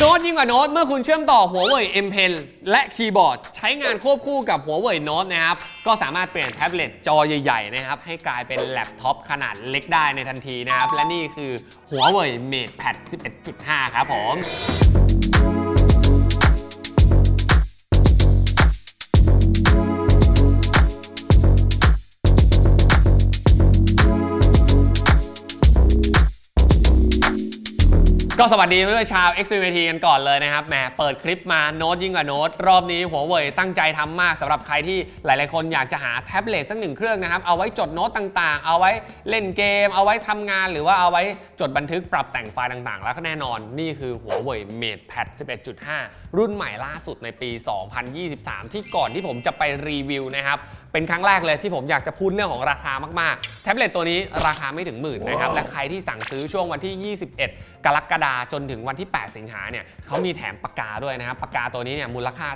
โน้ตยิ่งกว่าโน้ตเมื่อคุณเชื่อมต่อหัวเว่ย M Pen และคีย์บอร์ด ใช้งานควบคู่กับหัวเว่ยโน้ตนะครับ ก็สามารถเปลี่ยนแท็บเล็ตจอใหญ่ๆนะครับ ให้กลายเป็นแล็ปท็อปขนาดเล็กได้ในทันทีนะครับ และนี่คือหัวเว่ย MatePad 11.5 ครับผม ก็สวัสดีเพื่อนๆชาว x v t กันก่อนเลยนะครับแหมเปิดคลิปมาโน้ตยิ่งกว่าโน้ตรอบนี้หัวเว่ยตั้งใจทำมากสำหรับใครที่หลายๆคนอยากจะหาแท็บเล็ตสักหนึ่งเครื่องนะครับ เอาไว้จดโน้ตต่างๆ เอาไว้เล่นเกม เอาไว้ทำงาน หรือว่าเอาไว้จดบันทึกปรับแต่งไฟล์ต่างๆ แล้วก็แน่นอนนี่คือหัวเว่ย MatePad 11.5 รุ่นใหม่ล่าสุดในปี 2023 ที่ก่อนที่ผมจะไปรีวิวนะครับ เป็นครั้งแรกเลยที่ผมอยากจะพูดเรื่องของราคามากๆ แท็บเล็ตตัวนี้ราคาไม่ถึงหมื่นนะครับ และใครที่สั่งซื้อช่วงวันที่ 21 กรกฎาคมจนถึงวันที่ 8 สิงหาเนี่ยเขามีแถมปากกาด้วยนะครับ ปากกาตัวนี้เนี่ยมูลค่า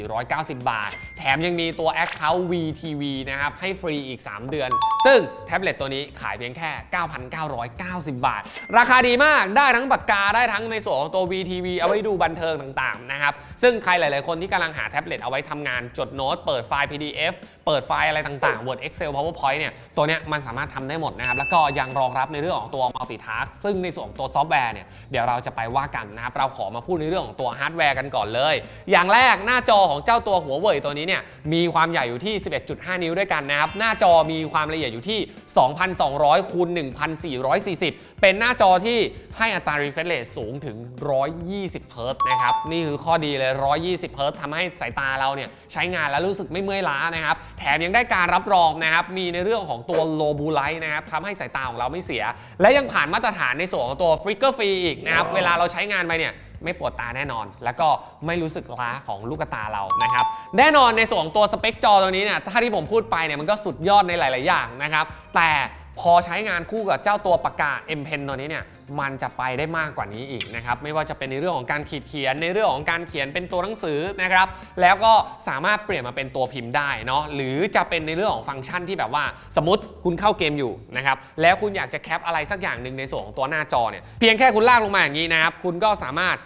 4,490 บาท แถมยังมีตัว Account VTV นะครับให้ฟรีอีก 3 เดือน ซึ่งแท็บเล็ตตัวนี้ขายเพียงแค่ 9,990 บาท ราคาดีมากได้ทั้งปากกาได้ทั้งในส่วนของตัว VTV เอาไว้ดูบันเทิงต่างๆนะครับซึ่งใครหลาย ๆ คนที่กำลังหาแท็บเล็ตเอาไว้ทำงานจดโน้ตเปิดไฟล์ PDF เปิดไฟล์อะไรต่างๆ Word Excel PowerPoint เนี่ยตัวเนี้ยมันสามารถทำได้หมดนะครับแล้วก็ยังรองรับในเรื่องของตัว Multitask ซึ่งในส่วนของตัวซอฟต์แวร์เนี่ยเดี๋ยวเราจะไปว่ากันนะครับเราขอมาพูดในเรื่องของตัวฮาร์ดแวร์กันก่อนเลย อย่างแรกหน้าจอของเจ้าตัวหัวเว่ยตัวนี้เนี่ยมีความใหญ่อยู่ที่ 11.5 นิ้วด้วยกันนะครับหน้าจอมีความละเอียดอยู่ที่ 2,200คูณ1,440 เป็นหน้าจอที่ให้อัตรา refresh rate สูงถึง 120เฮิร์ตนะครับนี่คือข้อดีเลย 120เฮิร์ตทำให้สายตาเราเนี่ยใช้งานแล้วรู้สึกไม่เมื่อยล้านะครับแถมยังได้การรับรองนะครับ มีในเรื่องของตัวโลบูไลท์นะครับทำให้สายตาของเราไม่เสีย และยังผ่านมาตรฐานในส่วนของตัวฟริกเกอร์ฟรีอีกนะครับ เวลาเราใช้งานไปเนี่ยไม่ปวดตาแน่นอน แล้วก็ไม่รู้สึกล้าของลูกตาเรานะครับ แน่นอนในส่วนของตัวสเปคจอตัวนี้เนี่ยถ้าที่ผมพูดไปเนี่ยมันก็สุดยอดในหลาย ๆ อย่างนะครับ แต่ พอใช้งานคู่กับเจ้าตัวปากกา M Pen ตัวนี้เนี่ยมันจะไปได้มากกว่านี้อีกนะครับไม่ว่าจะเป็นในเรื่องของการขีดเขียนในเรื่องของการเขียนเป็นตัวหนังสือนะครับแล้วก็สามารถเปลี่ยนมาเป็นตัวพิมพ์ได้เนาะหรือจะเป็นในเรื่องของฟังก์ชันที่แบบว่า สมมติคุณเข้าเกมอยู่นะครับแล้วคุณอยากจะแคปอะไรสักอย่างหนึ่งในส่วนของตัวหน้าจอเนี่ยเพียงแค่คุณลากลงมาอย่างนี้นะครับคุณก็สามารถ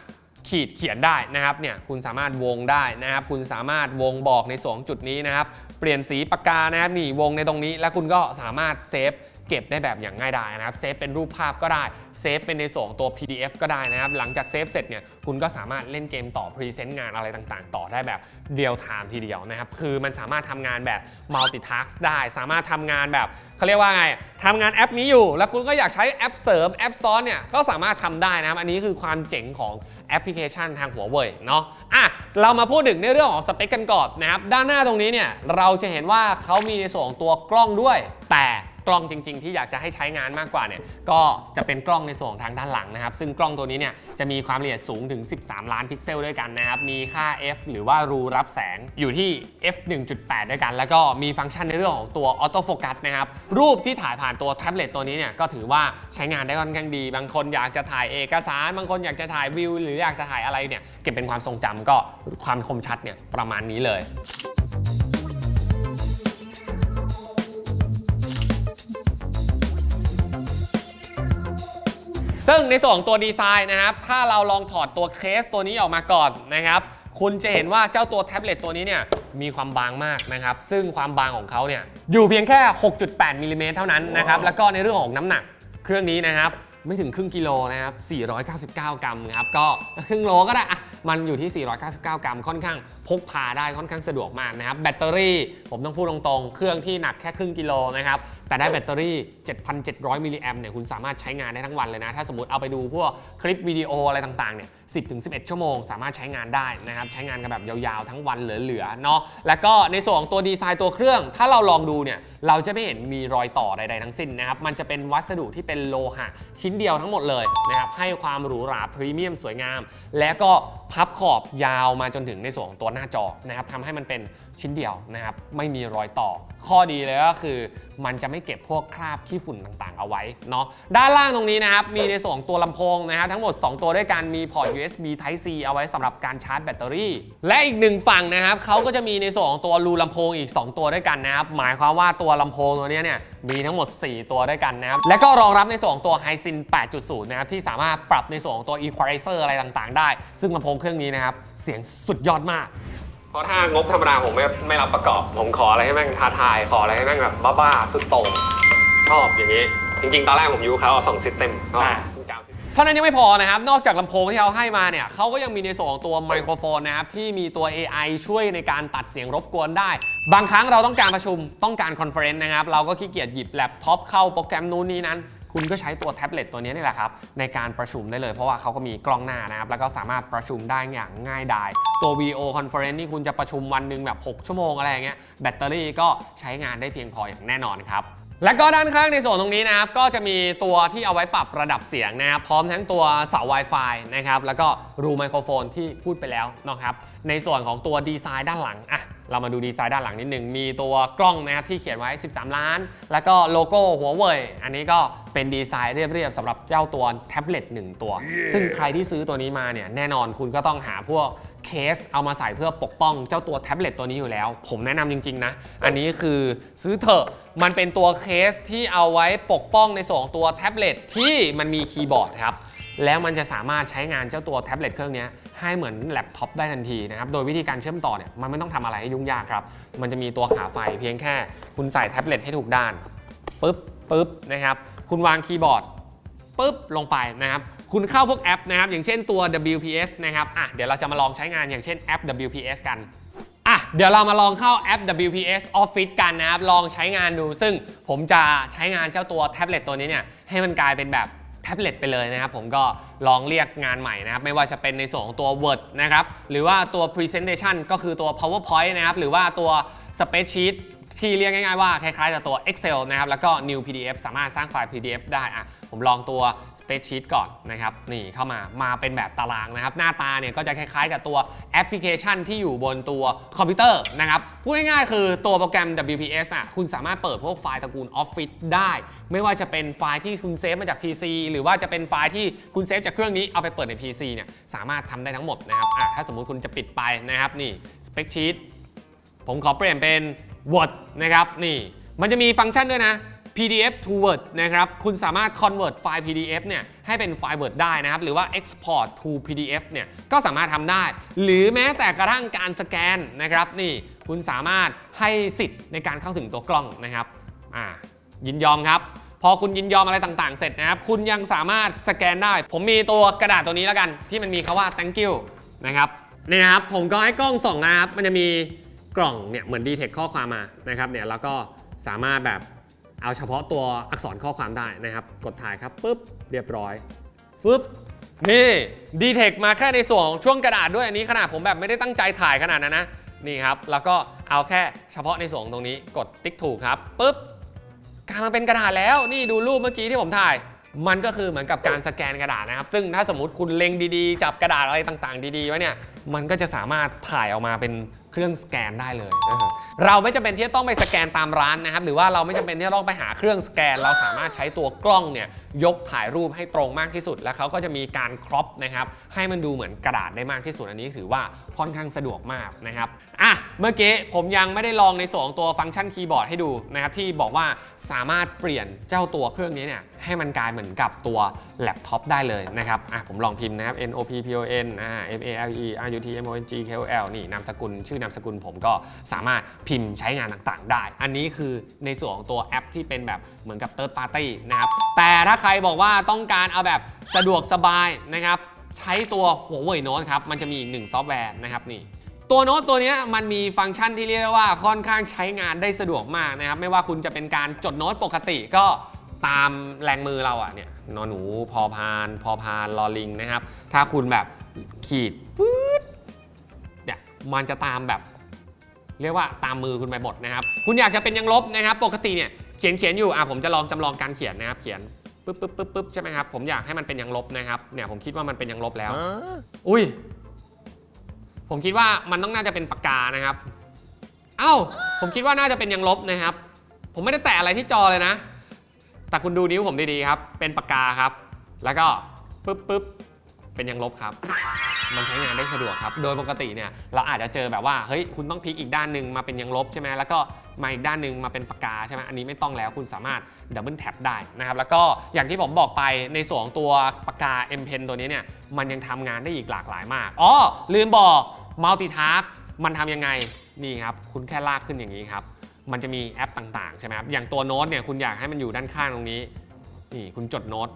ขีดเขียนได้นะครับเนี่ยคุณสามารถวงได้นะครับคุณสามารถวงบอกในสองจุดนี้นะครับเปลี่ยนสีปากกานะครับนี่วงในตรงนี้ แล้วคุณก็สามารถเซฟ เก็บได้แบบอย่างง่ายดายนะครับเซฟเป็นรูปภาพก็ได้เซฟเป็นในส่วนของตัว PDF ก็ได้นะครับ หลังจากเซฟเสร็จเนี่ยคุณก็สามารถเล่นเกมต่อพรีเซนต์งานอะไรต่างๆ ต่อได้แบบเดียวไทม์ทีเดียวนะครับ คือมันสามารถทำงานแบบ multitask ได้ สามารถทำงานแบบเขาเรียกว่าไงทำงานแอปนี้อยู่ แล้วคุณก็อยากใช้แอปเสริมแอปซ้อนเนี่ยก็สามารถทำได้นะครับ อันนี้คือความเจ๋งของแอปพลิเคชันทางหัวเว่ยเนาะอะเรามาพูดถึงในเรื่องของสเปคกันก่อนนะครับ ด้านหน้าตรงนี้เนี่ยเราจะเห็นว่าเขามีในส่วนของตัวกล้องด้วย แต่ กล้องจริง ๆ ที่อยากจะให้ใช้งานมากกว่าเนี่ยก็จะเป็นกล้องในส่วนของทางด้านหลังนะครับ ซึ่งกล้องตัวนี้เนี่ยจะมีความละเอียดสูงถึง 13 ล้านพิกเซลด้วยกันนะครับ มีค่า f หรือว่ารูรับแสงอยู่ที่ f 1.8 ด้วยกัน แล้วก็มีฟังก์ชันในเรื่องของตัวออโต้โฟกัสนะครับ รูปที่ถ่ายผ่านตัวแท็บเล็ตตัวนี้เนี่ยก็ถือว่าใช้งานได้ค่อนข้างดี บางคนอยากจะถ่ายเอกสาร บางคนอยากจะถ่ายวิว หรืออยากจะถ่ายอะไรเนี่ยเก็บเป็นความทรงจำก็ความคมชัดเนี่ยประมาณนี้เลย ซึ่งในส่วนของตัวดีไซน์นะครับ ถ้าเราลองถอดตัวเคสตัวนี้ออกมาก่อนนะครับ คุณจะเห็นว่าเจ้าตัวแท็บเล็ตตัวนี้เนี่ยมีความบางมากนะครับ ซึ่งความบางของเขาเนี่ยอยู่เพียงแค่ 6.8มิลลิเมตรเท่านั้นนะครับ แล้วก็ในเรื่องของน้ำหนักเครื่องนี้นะครับ ไม่ถึงครึ่งกิโลนะครับ 499 กรัมครับ ก็ครึ่งโลก็ได้อะมันอยู่ที่ 499 กรัม ค่อนข้างพกพาได้ค่อนข้างสะดวกมากนะครับ แบตเตอรี่ผมต้องพูดตรงๆ เครื่องที่หนักแค่ครึ่งกิโลนะครับ แต่ได้แบตเตอรี่ 7,700 มิลลิแอมเนี่ย คุณสามารถใช้งานได้ทั้งวันเลยนะ ถ้าสมมติเอาไปดูพวกคลิปวิดีโออะไรต่างๆ เนี่ย 10-11 ชั่วโมง สามารถใช้งานได้นะครับ ใช้งานกันแบบยาวๆ ทั้งวันเหลือๆ เนาะ แล้วก็ในส่วนของตัวดีไซน์ตัวเครื่อง ถ้าเราลองดูเนี่ย เราจะไม่เห็นมีรอยต่อใดๆทั้งสิ้นนะครับ มันจะเป็นวัสดุที่เป็นโลหะ ชิ้นเดียวทั้งหมดเลยนะครับ ให้ความหรูหราพรีเมียมสวยงาม และก็พับขอบยาวมาจนถึงในส่วนของตัวหน้าจอนะครับทำให้มันเป็น ชิ้นเดียวนะครับไม่มีรอยต่อ ข้อดีเลยก็คือ มันจะไม่เก็บพวกคราบขี้ฝุ่นต่างๆ เอาไว้เนาะด้านล่างตรงนี้นะครับมีในส่วนของตัวลำโพงนะครับทั้งหมด 2 ตัวด้วยกันมีพอร์ต USB Type C เอาไว้สำหรับการชาร์จแบตเตอรี่ และอีกหนึ่งฝั่งนะครับเขาก็จะมีในส่วนของตัวรูลำโพงอีก 2 ตัวด้วยกันนะครับหมายความว่าตัวลำโพงตัวนี้เนี่ยมีทั้งหมด 4 ตัวด้วยกันนะครับ และก็รองรับในส่วนของตัว h i s i n 8.0 นะครับ ที่สามารถปรับในส่วนของตัว Equalizer อะไรต่างๆ ได้ ซึ่งลำโพงเครื่องนี้นะครับ เสียงสุดยอดมาก เพราะถ้างบธรรมดาผมไม่ไม่รับประกอบ ผมขออะไรให้แม่งท้าทายขออะไรให้แม่งแบบบ้าๆสุดโต่งชอบอย่างนี้ จริงๆ ตอนแรกผมยูเขาเอาสองซิสเต็มเท่านั้นยังไม่พอนะครับ นอกจากลำโพงที่เขาให้มาเนี่ยเขาก็ยังมีในส่วนของตัวไมโครโฟนนะครับ ที่มีตัว AI ช่วยในการตัดเสียงรบกวนได้ บางครั้งเราต้องการประชุมต้องการคอนเฟอเรนซ์นะครับ เราก็ขี้เกียจหยิบแล็ปท็อปเข้าโปรแกรมนู้นนี้นั้น คุณก็ใช้ตัวแท็บเล็ตตัวนี้นี่แหละครับในการประชุมได้เลยเพราะว่าเขาก็มีกล้องหน้านะครับแล้วก็สามารถประชุมได้อย่างง่ายดายตัว VO Conference นี่คุณจะประชุมวันหนึ่งแบบ 6 ชั่วโมงอะไรอย่างเงี้ยแบตเตอรี่ก็ใช้งานได้เพียงพออย่างแน่นอนครับ และก็ด้านข้างในส่วนตรงนี้นะครับก็จะมีตัวที่เอาไว้ปรับระดับเสียงนะครับพร้อมทั้งตัวเสา Wi-Fi นะครับแล้วก็รูไมโครโฟนที่พูดไปแล้วนะครับในส่วนของตัวดีไซน์ด้านหลังอะเรามาดูดีไซน์ด้านหลังนิดนึงมีตัวกล้องนะครับที่เขียนไว้ 13 ล้าน แล้วก็โลโก้หัวเว่ยอันนี้ก็เป็นดีไซน์เรียบๆสำหรับเจ้าตัวแท็บเล็ต1ตัว ซึ่งใครที่ซื้อตัวนี้มาเนี่ยแน่นอนคุณก็ต้องหาพวก เคสเอามาใส่เพื่อปกป้องเจ้าตัวแท็บเล็ตตัวนี้อยู่แล้ว ผมแนะนำจริง ๆ นะ อันนี้คือซื้อเถอะมันเป็นตัวเคสที่เอาไว้ปกป้องในส่วนของตัวแท็บเล็ตที่มันมีคีย์บอร์ดครับแล้วมันจะสามารถใช้งานเจ้าตัวแท็บเล็ตเครื่องนี้ให้เหมือนแล็ปท็อปได้ทันทีนะครับ โดยวิธีการเชื่อมต่อเนี่ยมันไม่ต้องทำอะไรให้ยุ่งยากครับ มันจะมีตัวขาไฟเพียงแค่คุณใส่แท็บเล็ตให้ถูกด้านปึ๊บปึ๊บนะครับ คุณวางคีย์บอร์ดปุ๊บลงไปนะครับ คุณเข้าพวกแอปนะครับ อย่างเช่นตัว WPS นะครับอะเดี๋ยวเราจะมาลองใช้งานอย่างเช่นแอป WPS กันอะเดี๋ยวเรามาลองเข้าแอป WPS Office กันนะครับ ลองใช้งานดู ซึ่งผมจะใช้งานเจ้าตัวแท็บเล็ตตัวนี้เนี่ยให้มันกลายเป็นแบบแท็บเล็ตไปเลยนะครับ ผมก็ลองเรียกงานใหม่นะครับ ไม่ว่าจะเป็นในส่วนของตัว Word นะครับ หรือว่าตัว Presentation ก็คือตัว PowerPoint นะครับ หรือว่าตัว Spreadsheet ที่เรียกง่ายๆว่า คล้ายๆกับตัว Excel นะครับ แล้วก็ New PDF สามารถสร้างไฟล์ PDF ได้อะผมลองตัว Spreadsheet ก่อนนะครับนี่เข้ามามาเป็นแบบตารางนะครับ หน้าตาเนี่ยก็จะคล้ายๆ กับตัวแอปพลิเคชันที่อยู่บนตัวคอมพิวเตอร์นะครับพูดง่ายๆคือตัวโปรแกรม WPS อะคุณสามารถเปิดพวกไฟล์ตระกูล Office ได้ ไม่ว่าจะเป็นไฟล์ที่คุณเซฟมาจาก PC หรือว่าจะเป็นไฟล์ที่คุณเซฟจากเครื่องนี้เอาไปเปิดใน PC เนี่ยสามารถทำได้ทั้งหมดนะครับอะถ้าสมมุติคุณจะปิดไปนะครับนี่ Spreadsheet ผมขอเปลี่ยนเป็น Word นะครับนี่มันจะมีฟังก์ชันด้วยนะ PDF to Word นะครับ คุณสามารถ convert ไฟล์ PDF เนี่ยให้เป็นไฟล์ Word ได้นะครับ หรือว่า export to PDF เนี่ยก็สามารถทำได้ หรือแม้แต่กระทั่งการสแกนนะครับนี่คุณสามารถให้สิทธิ์ในการเข้าถึงตัวกล้องนะครับอ่ายินยอมครับ พอคุณยินยอมอะไรต่างๆ เสร็จนะครับ คุณยังสามารถสแกนได้ ผมมีตัวกระดาษตัวนี้แล้วกัน ที่มันมีคาว่า thank you นะครับนี่นะครับ ผมก็ให้กล้องส่องนะครับ มันจะมีกล่องเนี่ยเหมือนดีเทคข้อความมานะครับเนี่ยแล้วก็สามารถแบบ เอาเฉพาะตัวอักษรข้อความได้นะครับ กดถ่ายครับปุ๊บเรียบร้อยฟึบนี่ดีเทคมาแค่ในส่วนของช่วงกระดาษด้วยอันนี้ขนาดผมแบบไม่ได้ตั้งใจถ่ายขนาดนั้นนะนี่ครับ แล้วก็เอาแค่เฉพาะในส่วนตรงนี้กดติ๊กถูกครับปุ๊บกลายมาเป็นกระดาษแล้วนี่ดูรูปเมื่อกี้ที่ผมถ่าย มันก็คือเหมือนกับการสแกนกระดาษนะครับ ซึ่งถ้าสมมติคุณเล็งดีๆ จับกระดาษอะไรต่างๆ ดีๆไว้เนี่ยมันก็จะสามารถถ่ายออกมาเป็นเครื่องสแกนได้เลยนะฮะ เราไม่จำเป็นที่จะต้องไปสแกนตามร้านนะครับ หรือว่าเราไม่จำเป็นที่จะต้องไปหาเครื่องสแกน เราสามารถใช้ตัวกล้องเนี่ยยกถ่ายรูปให้ตรงมากที่สุด แล้วเขาก็จะมีการครอปนะครับให้มันดูเหมือนกระดาษได้มากที่สุดอันนี้ถือว่าค่อนข้างสะดวกมากนะครับอะเมื่อกี้ผมยังไม่ได้ลองในส่วนของตัวฟังก์ชันคีย์บอร์ดให้ดูนะครับที่บอกว่าสามารถเปลี่ยนเจ้าตัวเครื่องนี้เนี่ยให้มันกลายเหมือนกับตัวแล็ปท็อปได้เลยนะครับอะผมลองพิมพ์นะครับ N O P P O N อ่า M A L E R U T M O N G K O L นี่นามสกุลชื่อนามสกุลผมก็สามารถพิมพ์ใช้งานต่างๆ ได้ อันนี้คือในส่วนของตัวแอปที่เป็นแบบเหมือนกับ Third Party นะครับ แต่ถ้าใครบอกว่าต้องการเอาแบบสะดวกสบายนะครับ ใช้ตัวหัวเว่ยโน้ตครับ มันจะมีหนึ่งซอฟต์แวร์นะครับนี่ตัวโน้ตตัวนี้มันมีฟังก์ชันที่เรียกว่าค่อนข้างใช้งานได้สะดวกมากนะครับ ไม่ว่าคุณจะเป็นการจดโน้ตปกติก็ตามแรงมือเราอะเนี่ยนอนหนูพอพานพอพานลอลิงนะครับ ถ้าคุณแบบขีดปื๊ดเนี่ยมันจะตามแบบ เรียกว่าตามมือคุณไปหมดนะครับ คุณอยากจะเป็นยังลบนะครับ ปกติเนี่ยเขียนเขียนอยู่อะผมจะลองจำลองการเขียนนะครับ เขียนปึ๊บปึ๊บปึ๊บปึ๊บใช่ไหมครับผมอยากให้มันเป็นยังลบนะครับเนี่ยผมคิดว่ามันเป็นยังลบแล้ว อุ้ย ผมคิดว่ามันต้องน่าจะเป็นปากกานะครับ เอ้า ผมคิดว่าน่าจะเป็นยังลบนะครับ ผมไม่ได้แตะอะไรที่จอเลยนะ แต่คุณดูนิ้วผมดีๆครับ เป็นปากกาครับ แล้วก็ปึ๊บปึ๊บ เป็นยังลบครับ มันใช้งานได้สะดวกครับ โดยปกติเนี่ยเราอาจจะเจอแบบว่าเฮ้ยคุณต้องพลิกอีกด้านหนึ่งมาเป็นยังลบใช่ไหมแล้วก็มาอีกด้านหนึ่งมาเป็นปากกาใช่ไหมอันนี้ไม่ต้องแล้วคุณสามารถดับเบิลแท็บได้นะครับแล้วก็อย่างที่ผมบอกไปในส่วนของตัวปากกา M Pen ตัวนี้เนี่ยมันยังทำงานได้อีกหลากหลายมากอ๋อลืมบอก Multitask มันทำยังไงนี่ครับคุณแค่ลากขึ้นอย่างนี้ครับมันจะมีแอปต่างๆใช่ไหมครับอย่างตัวโน้ตเนี่ยคุณอยากให้มันอยู่ด้านข้างตรงนี้นี่คุณจดโน้ต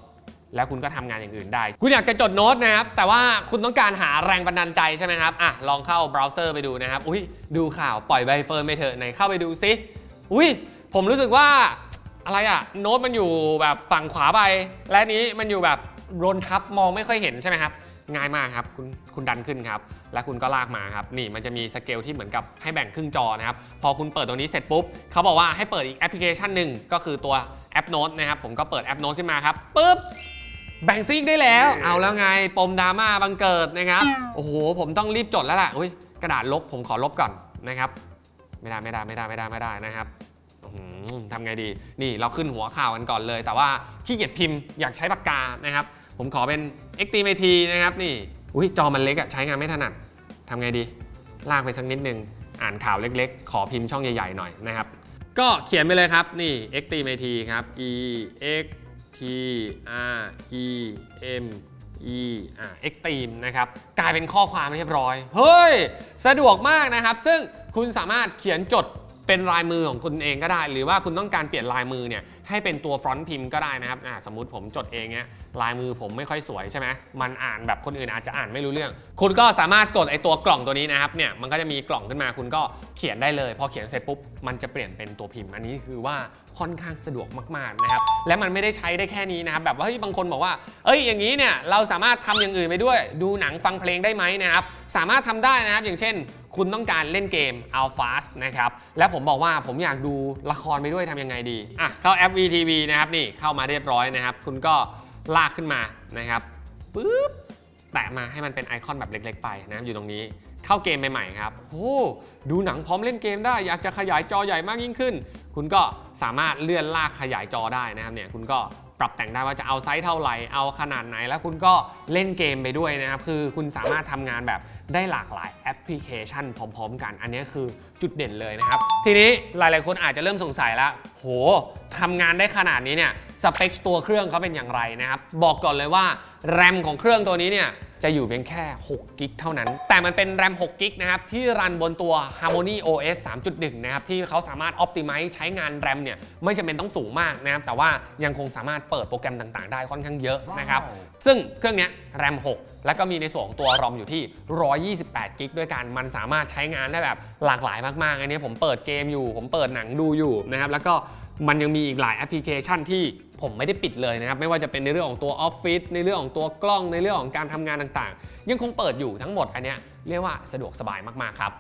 แล้วคุณก็ทำงานอย่างอื่นได้ คุณอยากจะจดโน้ตนะครับ แต่ว่าคุณต้องการหาแรงบันดาลใจใช่ไหมครับ อะ ลองเข้าเบราว์เซอร์ไปดูนะครับ อุ้ยดูข่าวปล่อยใบเฟิร์นไปเถอะไหนเข้าไปดูซิอุ้ยผมรู้สึกว่าอะไรอะโน้ตมันอยู่แบบฝั่งขวาไป และนี้มันอยู่แบบโรนทับมองไม่ค่อยเห็นใช่ไหมครับ ง่ายมากครับ คุณคุณดันขึ้นครับ แล้วคุณก็ลากมาครับ นี่มันจะมีสเกลที่เหมือนกับให้แบ่งครึ่งจอนะครับ พอคุณเปิดตรงนี้เสร็จปุ๊บ เขาบอกว่าให้เปิดอีกแอปพลิเคชันหนึ่งก็คือตัวแอปโน้ตนะครับ ผมก็เปิดแอปโน้ตขึ้นมาครับปุ๊บ แบ่งซิงได้แล้ว เอาแล้วไง ปมดราม่าบังเกิดนะครับ โอ้โห ผมต้องรีบจดแล้วล่ะอุ้ยกระดาษลบผมขอลบก่อนนะครับ ไม่ได้ไม่ได้ไม่ได้ไม่ได้ไม่ได้นะครับอื้อหือทำไงดี นี่เราขึ้นหัวข่าวกันก่อนเลย แต่ว่าขี้เกียจพิมพ์อยากใช้ปากกานะครับ ผมขอเป็น Xtimate นะครับนี่ อุ้ยจอมันเล็กอะใช้งานไม่ถนัดทำไงดี ลากไปสักนิดนึง อ่านข่าวเล็กๆ ขอพิมพ์ช่องใหญ่ๆหน่อยนะครับ ก็เขียนไปเลยครับ นี่ Xtimate ครับ E X T R E M E อ่า Extreme นะครับ กลายเป็นข้อความเรียบร้อย เฮ้ย สะดวกมากนะครับ ซึ่งคุณสามารถเขียนจด เป็นลายมือของคุณเองก็ได้ หรือว่าคุณต้องการเปลี่ยนลายมือเนี่ยให้เป็นตัวฟรอนต์พิมพ์ก็ได้นะครับสมมติผมจดเองเนี่ยลายมือผมไม่ค่อยสวยใช่ไหมมันอ่านแบบคนอื่นอาจจะอ่านไม่รู้เรื่อง คุณก็สามารถกดไอตัวกล่องตัวนี้นะครับเนี่ยมันก็จะมีกล่องขึ้นมาคุณก็เขียนได้เลยพอเขียนเสร็จปุ๊บมันจะเปลี่ยนเป็นตัวพิมพ์ อันนี้คือว่าค่อนข้างสะดวกมากๆนะครับและมันไม่ได้ใช้ได้แค่นี้นะครับแบบว่าเฮ้ยบางคนบอกว่าเอ้ยอย่างนี้เนี่ยเราสามารถทำอย่างอื่นไปด้วย ดูหนังฟังเพลงได้ไหมนะครับสามารถทำได้นะครับอย่างเช่น คุณต้องการเล่นเกม a l f a s t นะครับ และผมบอกว่าผมอยากดูละครไปด้วยทำยังไงดี อะ เข้าแอป VTV นะครับนี่เข้ามาเรียบร้อยนะครับ คุณก็ลากขึ้นมานะครับปึ๊บแตะมาให้มันเป็นไอคอนแบบเล็กๆไปนะครับอยู่ตรงนี้เข้าเกมใหม่ๆครับโอ้ดูหนังพร้อมเล่นเกมได้ อยากจะขยายจอใหญ่มากยิ่งขึ้น คุณก็สามารถเลื่อนลากขยายจอได้นะครับเนี่ยคุณก็ปรับแต่งได้ว่าจะเอาไซส์เท่าไหร่ เอาขนาดไหน แล้วคุณก็เล่นเกมไปด้วยนะครับ คือคุณสามารถทำงานแบบได้หลากหลาย อปพลิเคชันพร้อม ๆ กัน อันนี้คือจุดเด่นเลยนะครับ ทีนี้หลายๆคนอาจจะเริ่มสงสัยแล้วโหทำงานได้ขนาดนี้เนี่ยสเปคตัวเครื่องเขาเป็นอย่างไรนะครับ บอกก่อนเลยว่าแรมของเครื่องตัวนี้เนี่ย จะอยู่เพียงแค่ 6 กิกเท่านั้น แต่มันเป็นแรม 6 กิกนะครับ ที่รันบนตัว Harmony OS 3.1 นะครับ ที่เขาสามารถ Optimize ใช้งานแรมเนี่ย ไม่จำเป็นต้องสูงมากนะครับ แต่ว่ายังคงสามารถเปิดโปรแกรมต่าง ๆ ได้ค่อนข้างเยอะนะครับ ซึ่งเครื่องเนี้ยแรม 6 แล้วก็มีในส่วนของตัวรอมอยู่ที่ 128 กิกด้วยกัน มันสามารถใช้งานได้แบบหลากหลายมาก ๆ อันนี้ผมเปิดเกมอยู่ ผมเปิดหนังดูอยู่นะครับ แล้วก็ มันยังมีอีกหลายแอปพลิเคชันที่ผมไม่ได้ปิดเลยนะครับ ไม่ว่าจะเป็นในเรื่องของตัวออฟฟิศในเรื่องของตัวกล้องในเรื่องของการทำงานต่างๆ ยังคงเปิดอยู่ทั้งหมดอันเนี้ย เรียกว่าสะดวกสบายมากๆครับ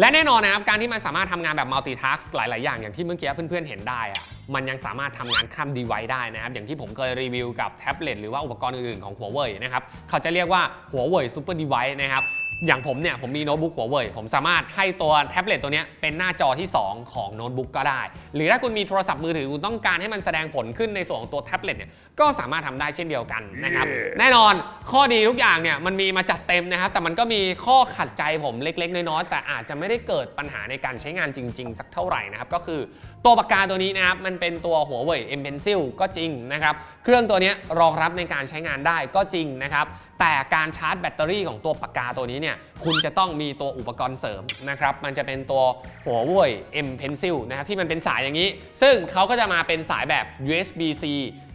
และแน่นอนนะครับ การที่มันสามารถทำงานแบบมัลติทัสหลาย ๆ อย่างอย่างที่เมื่อกี้เพื่อน ๆ เห็นได้อะมันยังสามารถทำงานข้ามดีไวได้นะครับ อย่างที่ผมเคยรีวิวกับแท็บเล็ตหรือว่าอุปกรณ์อื่น ๆ ของหัวเว่ยนะครับ เขาจะเรียกว่าหัวเว่ยซูเปอร์ดีไวนะครับอย่างผมเนี่ยผมมีโน้ตบุ๊กหัวเว่ยผมสามารถให้ตัวแท็บเล็ตตัวเนี้ยเป็นหน้าจอที่ 2 ของโน้ตบุ๊กก็ได้ หรือถ้าคุณมีโทรศัพท์มือถือคุณต้องการให้มันแสดงผลขึ้นในส่วนของตัวแท็บเล็ตเนี่ยก็สามารถทำได้เช่นเดียวกันนะครับแน่นอนข้อดีทุกอย่างเนี่ยมันมีมาจัดเต็มนะครับ แต่มันก็มีข้อขัดใจผมเล็ก ๆ น้อยๆแต่อาจจะไม่ได้เกิดปัญหาในการใช้งานจริง ๆ สักเท่าไหร่นะครับ ก็คือตัวปากกาตัวนี้นะครับ มันเป็นตัวหัวเว่ย M Pencil ก็จริงนะครับ เครื่องตัวนี้รองรับในการใช้งานได้ก็จริงนะครับแต่การชาร์จแบตเตอรี่ของตัวปากกาตัวนี้เนี่ยคุณจะต้องมีตัวอุปกรณ์เสริมนะครับ มันจะเป็นตัวหัวเว่ย M Pencil นะครับที่มันเป็นสายอย่างนี้ ซึ่งเขาก็จะมาเป็นสายแบบ USB-C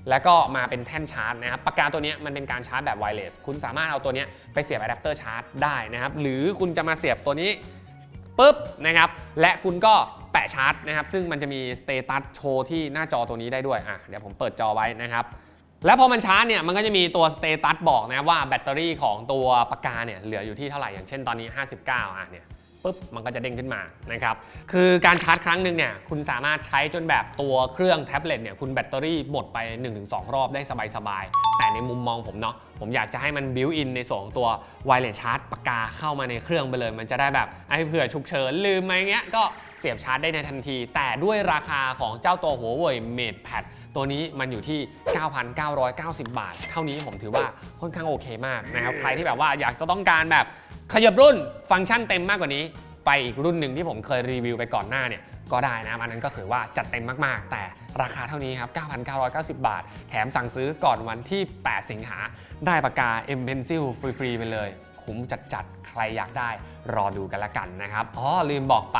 แล้วก็มาเป็นแท่นชาร์จนะครับปากกาตัวนี้มันเป็นการชาร์จแบบไวเลสคุณสามารถเอาตัวนี้ไปเสียบอะแดปเตอร์ชาร์จได้นะครับหรือคุณจะมาเสียบตัวนี้ปุ๊บนะครับและคุณก็แปะชาร์จนะครับซึ่งมันจะมีสเตตัสโชว์ที่หน้าจอตัวนี้ได้ด้วยอะเดี๋ยวผมเปิดจอไว้นะครับแล้วพอมันชาร์จเนี่ยมันก็จะมีตัวสเตตัสบอกนะว่าแบตเตอรี่ของตัวปากกาเนี่ยเหลืออยู่ที่เท่าไหร่อย่างเช่นตอนนี้ 59อะเนี่ย ปุ๊บมันก็จะเด้งขึ้นมานะครับคือการชาร์จครั้งหนึ่งเนี่ยคุณสามารถใช้จนแบบตัวเครื่องแท็บเล็ตเนี่ยคุณแบตเตอรี่หมดไป 1-2 รอบได้สบายๆ แต่ในมุมมองผมเนาะผมอยากจะให้มันบิวอินในส่วนของตัวไวเลสชาร์จปากกาเข้ามาในเครื่องไปเลย มันจะได้แบบไอ้เผื่อฉุกเฉินลืมอะไรเงี้ยก็เสียบชาร์จได้ในทันที แต่ด้วยราคาของเจ้าตัวหัวเว่ย MatePad ตัวนี้มันอยู่ที่ 9,990 บาท เท่านี้ผมถือว่าค่อนข้างโอเคมากนะครับ ใครที่แบบว่าอยากจะต้องการแบบ ขยับรุ่นฟังก์ชันเต็มมากกว่านี้ ไปอีกรุ่นหนึ่งที่ผมเคยรีวิวไปก่อนหน้าเนี่ยก็ได้นะครับอันนั้นก็ถือว่าจัดเต็มมากๆ แต่ราคาเท่านี้ครับ 9,990 บาท แถมสั่งซื้อก่อนวันที่ 8 สิงหาได้ปากกา M Pencil ฟรีๆไปเลย คุ้มจัดๆ ใครอยากได้รอดูกันละกันนะครับ อ๋อ ลืมบอกไป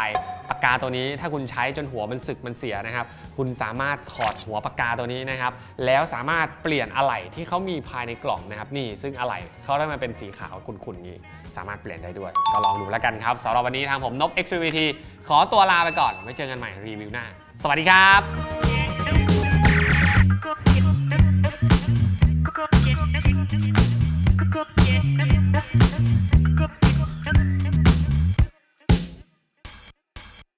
ปากกาตัวนี้ถ้าคุณใช้จนหัวมันสึกมันเสียนะครับ คุณสามารถถอดหัวปากกาตัวนี้นะครับ แล้วสามารถเปลี่ยนอะไหล่ที่เขามีภายในกล่องนะครับ นี่ซึ่งอะไหล่เขาได้มาเป็นสีขาวขุ่นๆนี้ สามารถเปลี่ยนได้ด้วย ก็ลองดูแล้วกันครับสำหรับวันนี้ทางผมนบ XVT ขอตัวลาไปก่อนไว้เจอกันใหม่รีวิวหน้า สวัสดีครับ